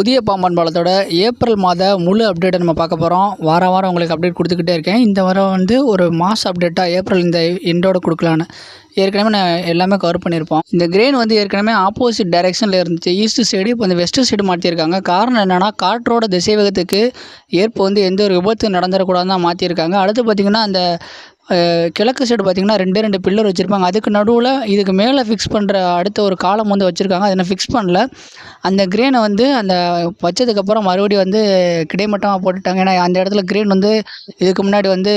புதிய பாம்பன் பாலத்தோட ஏப்ரல் மாத முழு அப்டேட்டை நம்ம பார்க்க போகிறோம் வாரம் வாரம் உங்களுக்கு அப்டேட் கொடுத்துக்கிட்டே இருக்கேன். இந்த வாரம் வந்து ஒரு மாஸ் அப்டேட்டாக ஏப்ரல் இந்த எண்டோட கொடுக்கலான்னு. ஏற்கனவே நான் எல்லாமே கவர் பண்ணியிருப்போம். இந்த கிரெயின் வந்து ஏற்கனவே ஆப்போசிட் டைரெக்ஷனில் இருந்துச்சு. ஈஸ்ட் சைடு இப்போ இந்த வெஸ்ட் சைடு மாற்றிருக்காங்க காரணம் என்னென்னா காற்றோட திசைவேகத்துக்கு ஏற்ப வந்து எந்த ஒரு விபத்து நடந்துடக்கூடாதுன்னு தான் மாற்றிருக்காங்க அடுத்து பார்த்திங்கன்னா அந்த கிழக்கு சைடு பார்த்திங்கன்னா ரெண்டே ரெண்டு பில்லர் வச்சுருப்பாங்க. அதுக்கு நடுவில் இதுக்கு மேலே ஃபிக்ஸ் பண்ணுற அடுத்த ஒரு காலம் வந்து வச்சுருக்காங்க. அதை நான் ஃபிக்ஸ் பண்ணல. அந்த கிரேனை வந்து அந்த வச்சதுக்கப்புறம் மறுபடியும் வந்து கிடைமட்டமாக போட்டுட்டாங்க. ஏன்னா அந்த இடத்துல கிரேன் வந்து இதுக்கு முன்னாடி வந்து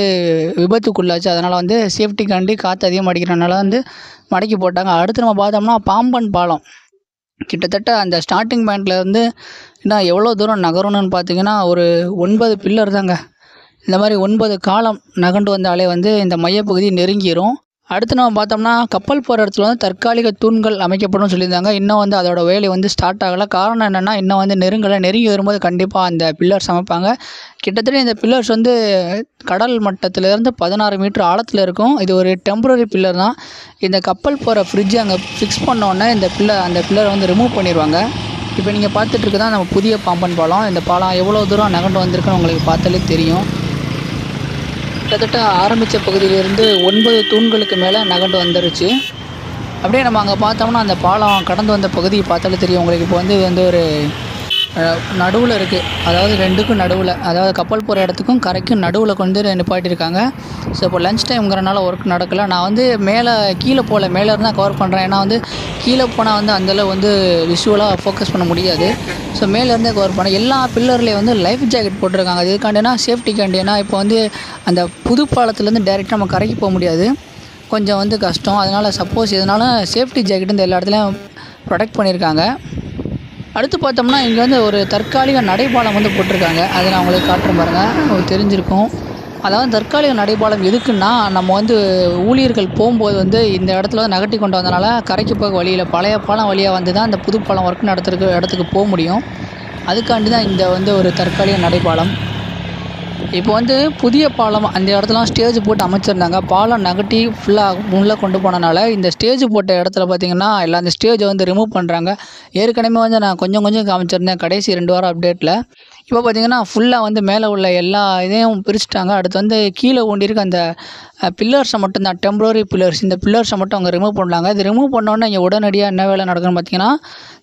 விபத்துக்குள்ளாச்சு. அதனால் வந்து சேஃப்டிக்காண்டி காற்று அதிகமாக அடிக்கிறனால வந்து மடக்கி போட்டாங்க. அடுத்து நம்ம பார்த்தோம்னா பாம்பன் பாலம். கிட்டத்தட்ட அந்த ஸ்டார்டிங் பாயிண்ட்லேருந்து இன்னும் எவ்வளோ தூரம் நகரணும்னு பார்த்தீங்கன்னா ஒரு ஒன்பது பில்லர் தாங்க. இந்த மாதிரி ஒன்பது காலம் நகண்டு வந்தாலே வந்து இந்த மையப்பகுதி நெருங்கிரும். அடுத்து நம்ம பார்த்தோம்னா கப்பல் போகிற இடத்துல வந்து தற்காலிக தூண்கள் அமைக்கப்படும் சொல்லியிருந்தாங்க. இன்னும் வந்து அதோட வேலை வந்து ஸ்டார்ட் ஆகலை. காரணம் என்னென்னா இன்னும் வந்து நெருங்கலை. நெருங்கி வரும்போது கண்டிப்பாக அந்த பில்லர்ஸ் அமைப்பாங்க. கிட்டத்தட்ட இந்த பில்லர்ஸ் வந்து கடல் மட்டத்திலேருந்து பதினாறு மீட்டர் ஆழத்தில் இருக்கும். இது ஒரு டெம்பரரி பில்லர் தான். இந்த கப்பல் போகிற ஃப்ரிட்ஜ் அங்கே ஃபிக்ஸ் உடனே இந்த பில்லர் அந்த பில்லரை வந்து ரிமூவ் பண்ணிடுவாங்க இப்போ நீங்கள் பார்த்துட்டு இருக்கதான் நம்ம புதிய பாம்பன் பாலம். இந்த பாலம் எவ்வளோ தூரம் நகண்டு வந்திருக்குன்னு உங்களுக்கு பார்த்தாலே தெரியும். கிட்டத்தட்ட ஆரம்பித்த பகுதியிலிருந்து ஒன்பது தூண்களுக்கு மேலே நகண்டு வந்துருச்சு. அப்படியே நம்ம அங்கே பார்த்தோம்னா அந்த பாலம் கடந்து வந்த பகுதியை பார்த்தாலே தெரியும். உங்களுக்கு இப்போ வந்து இது வந்து ஒரு நடுவில் இருக்குது அதாவது ரெண்டுக்கும் நடுவில் அதாவது கப்பல் போகிற இடத்துக்கும் கரைக்கும் நடுவில் கொண்டு வந்து நிப்பாட்டியிருக்காங்க. ஸோ இப்போ லஞ்ச் டைம்ங்கிறனால ஒர்க் நடக்கலை. நான் வந்து மேலே கீழே போகல. மேலே இருந்து தான் கவர் பண்ணுறேன் ஏன்னா வந்து கீழே போனால் வந்து அந்தளவு வந்து விஷுவலாக ஃபோக்கஸ் பண்ண முடியாது. ஸோ மேலேருந்தே கவர் பண்ணேன் எல்லா பில்லர்லேயும் வந்து லைஃப் ஜாக்கெட் போட்டிருக்காங்க. அது எதுக்காண்டினா சேஃப்டிக்காண்டி ஏன்னா இப்போ வந்து அந்த புது பாலத்துலேருந்து டேரெக்டாக நம்ம கரைக்கு போக முடியாது. கொஞ்சம் வந்து கஷ்டம். அதனால் சப்போஸ் எதனாலும் சேஃப்டி ஜாக்கெட் இந்த எல்லா இடத்துலையும் ப்ரொடெக்ட் பண்ணியிருக்காங்க. அடுத்து பார்த்தோம்னா இங்கே வந்து ஒரு தற்காலிக நடைபாலம் வந்து போட்டிருக்காங்க. அதை நான் உங்களுக்கு காட்டுறேன் பாருங்கள் தெரிஞ்சிருக்கும். அதாவது தற்காலிக நடைபாலம் எதுக்குன்னா நம்ம வந்து ஊழியர்கள் போகும்போது வந்து இந்த இடத்துல வந்து நகட்டி கொண்டு வந்தனால கரைக்கு போக வழியில் பழைய பாலம் வழியாக வந்து தான் இந்த புது பாலம் ஒர்க் நடத்துறதுக்கு இடத்துக்கு போக முடியும். அதுக்காண்டி தான் இந்த வந்து ஒரு தற்காலிக நடைபாலம். இப்போ வந்து புதிய பாலம் அந்த இடத்துலாம் ஸ்டேஜ் போட்டு அமைச்சிருந்தாங்க. பாலம் நகட்டி ஃபுல்லாக உள்ளே கொண்டு போனனால இந்த ஸ்டேஜ் போட்ட இடத்துல பார்த்தீங்கன்னா எல்லாம் அந்த ஸ்டேஜை வந்து ரிமூவ் பண்ணுறாங்க ஏற்கனவே வந்து நான் கொஞ்சம் கொஞ்சம் காமிச்சிருந்தேன். கடைசி ரெண்டு வாரம் அப்டேட்டில் இப்போ பார்த்தீங்கன்னா ஃபுல்லாக வந்து மேலே உள்ள எல்லா இதையும் பிரிச்சுட்டாங்க. அடுத்து வந்து கீழே ஊண்டியிருக்க அந்த பில்லர்ஸை மட்டும் தான் டெம்பரரி பில்லர்ஸ் இந்த பில்லர்ஸை மட்டும் அவங்க ரிமூவ் பண்ணாங்க. இது ரிமூவ் பண்ணோன்னே இங்கே உடனடியாக என்ன வேலை நடக்கும்னு பார்த்தீங்கன்னா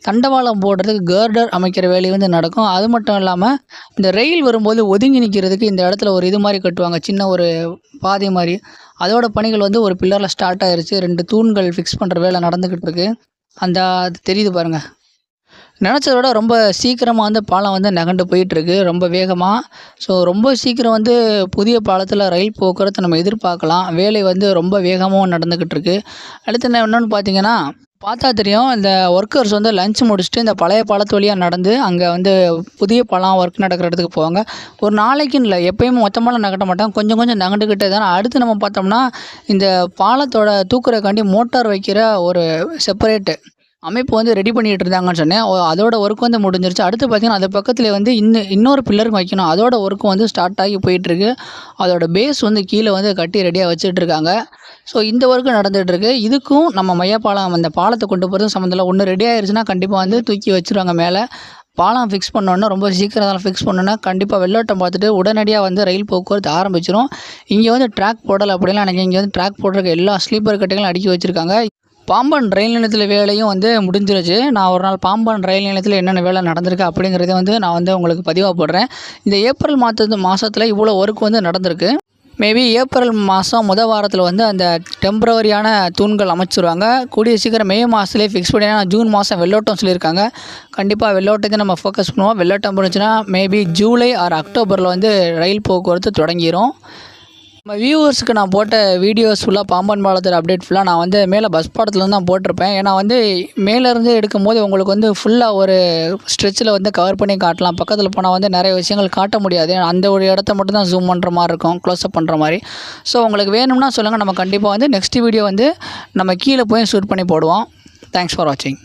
தண்டவாளம் போடுறதுக்கு கேர்டர் அமைக்கிற வேலை வந்து நடக்கும். அது மட்டும் இல்லாமல் இந்த ரயில் வரும்போது ஒதுங்கி நிற்கிறதுக்கு இந்த இடத்துல ஒரு இது மாதிரி கட்டுவாங்க. சின்ன ஒரு பாதை மாதிரி. அதோட பணிகள் வந்து ஒரு பில்லரில் ஸ்டார்ட் ஆயிருச்சு. ரெண்டு தூண்கள் ஃபிக்ஸ் பண்ணுற வேலை நடந்துக்கிட்டு இருக்குது அந்த அது தெரியுது பாருங்கள் நினச்சத விட ரொம்ப சீக்கிரமாக வந்து பாலம் வந்து நகண்டு போயிட்டுருக்கு ரொம்ப வேகமாக ஸோ ரொம்ப சீக்கிரம் வந்து புதிய பாலத்தில் ரயில் போக்குவரத்து நம்ம எதிர்பார்க்கலாம். வேலை வந்து ரொம்ப வேகமாகவும் நடந்துக்கிட்டு இருக்கு அடுத்து என்ன இன்னொன்று பார்த்தீங்கன்னா பார்த்தா தெரியும் இந்த ஒர்க்கர்ஸ் வந்து லஞ்ச் முடிச்சுட்டு இந்த பழைய பாலத்து வழியாக நடந்து அங்கே வந்து புதிய பாலம் ஒர்க் நடக்கிற இடத்துக்கு போவாங்க. ஒரு நாளைக்குன்னு இல்லை எப்பயுமே மொத்தமாக நகட்ட மாட்டாங்க. கொஞ்சம் கொஞ்சம் நகண்டுக்கிட்டே தானே. அடுத்து நம்ம பார்த்தோம்னா இந்த பாலத்தோட தூக்குறதுக்காண்டி மோட்டார் வைக்கிற ஒரு செப்பரேட்டு அமைப்பு வந்து ரெடி பண்ணிகிட்டு இருந்தாங்கன்னு சொன்னேன். ஓ, அதோட ஒர்க் வந்து முடிஞ்சிருச்சு. அடுத்து பார்த்தீங்கன்னா அது பக்கத்தில் வந்து இன்னும் இன்னொரு பில்லருக்கு வைக்கணும். அதோட ஒர்க்கும் வந்து ஸ்டார்ட் ஆகி போயிட்டுருக்கு. அதோட பேஸ் வந்து கீழே வந்து கட்டி ரெடியாக வச்சுட்ருக்காங்க ஸோ இந்த ஒர்க்கு நடந்துகிட்ருக்கு இதுக்கும் நம்ம மையப்பாலம் அந்த பாலத்தை கொண்டு போகிறது சம்மந்தம் ஒன்று ரெடி ஆயிடுச்சுன்னா கண்டிப்பாக வந்து தூக்கி வச்சிருவாங்க மேலே. பாலம் ஃபிக்ஸ் பண்ணோன்னா ரொம்ப சீக்கிரம் தான் ஃபிக்ஸ் பண்ணோன்னா கண்டிப்பாக வெள்ளோட்டம் பார்த்துட்டு உடனடியாக வந்து ரயில் போக்குவரத்து ஆரம்பிச்சிடும் இங்கே வந்து ட்ராக் போடலை அப்படிலாம் எனக்கு இங்கே வந்து ட்ராக் போடுறதுக்கு எல்லா ஸ்லீப்பர் கட்டைகளும் அடுக்கி வச்சுருக்காங்க. பாம்பன் ரயில் நிலையத்தில் வேலையும் வந்து முடிஞ்சிருச்சு. நான் ஒரு நாள் பாம்பன் ரயில் நிலையத்தில் என்னென்ன வேலை நடந்திருக்கு அப்படிங்கிறத வந்து நான் வந்து உங்களுக்கு பதிவாக போடுறேன். இந்த ஏப்ரல் மாதத்து மாதத்தில் இவ்வளோ ஒர்க் வந்து நடந்திருக்கு. மேபி ஏப்ரல் மாதம் முத வாரத்தில் வந்து அந்த டெம்பரவரியான தூண்கள் அமைச்சிருவாங்க. கூடிய சீக்கிரம் மே மாதத்துலேயே ஃபிக்ஸ் பண்ணி ஜூன் மாதம் வெள்ளோட்டம் சொல்லியிருக்காங்க. கண்டிப்பாக வெள்ளோட்டத்தை நம்ம ஃபோக்கஸ் பண்ணுவோம். வெள்ளோட்டம் இருந்துச்சுன்னா மேபி ஜூலை ஆர் அக்டோபரில் வந்து ரயில் போக்குவரத்து தொடங்கிரும். நம்ம வியூவர்ஸுக்கு நான் போட்ட வீடியோஸ் ஃபுல்லாக பாம்பன் பாலத்தில் அப்டேட் ஃபுல்லாக நான் வந்து மேலே பஸ் பாடத்துலேருந்து தான் போட்டிருப்பேன். ஏன்னா வந்து மேலேருந்து எடுக்கும்போது உங்களுக்கு வந்து ஃபுல்லாக ஒரு ஸ்ட்ரெச்சில் வந்து கவர் பண்ணி காட்டலாம். பக்கத்தில் போனால் வந்து நிறைய விஷயங்கள் காட்ட முடியாது. அந்த ஒரு இடத்த மட்டும் தான் ஜூம் பண்ணுற மாதிரி இருக்கும் க்ளோஸ்அப் பண்ணுற மாதிரி. ஸோ உங்களுக்கு வேணும்னா சொல்லுங்கள் நம்ம கண்டிப்பாக வந்து நெக்ஸ்ட் வீடியோ வந்து நம்ம கீழே போய் ஷூட் பண்ணி போடுவோம். தேங்க்ஸ் ஃபார் வாட்சிங்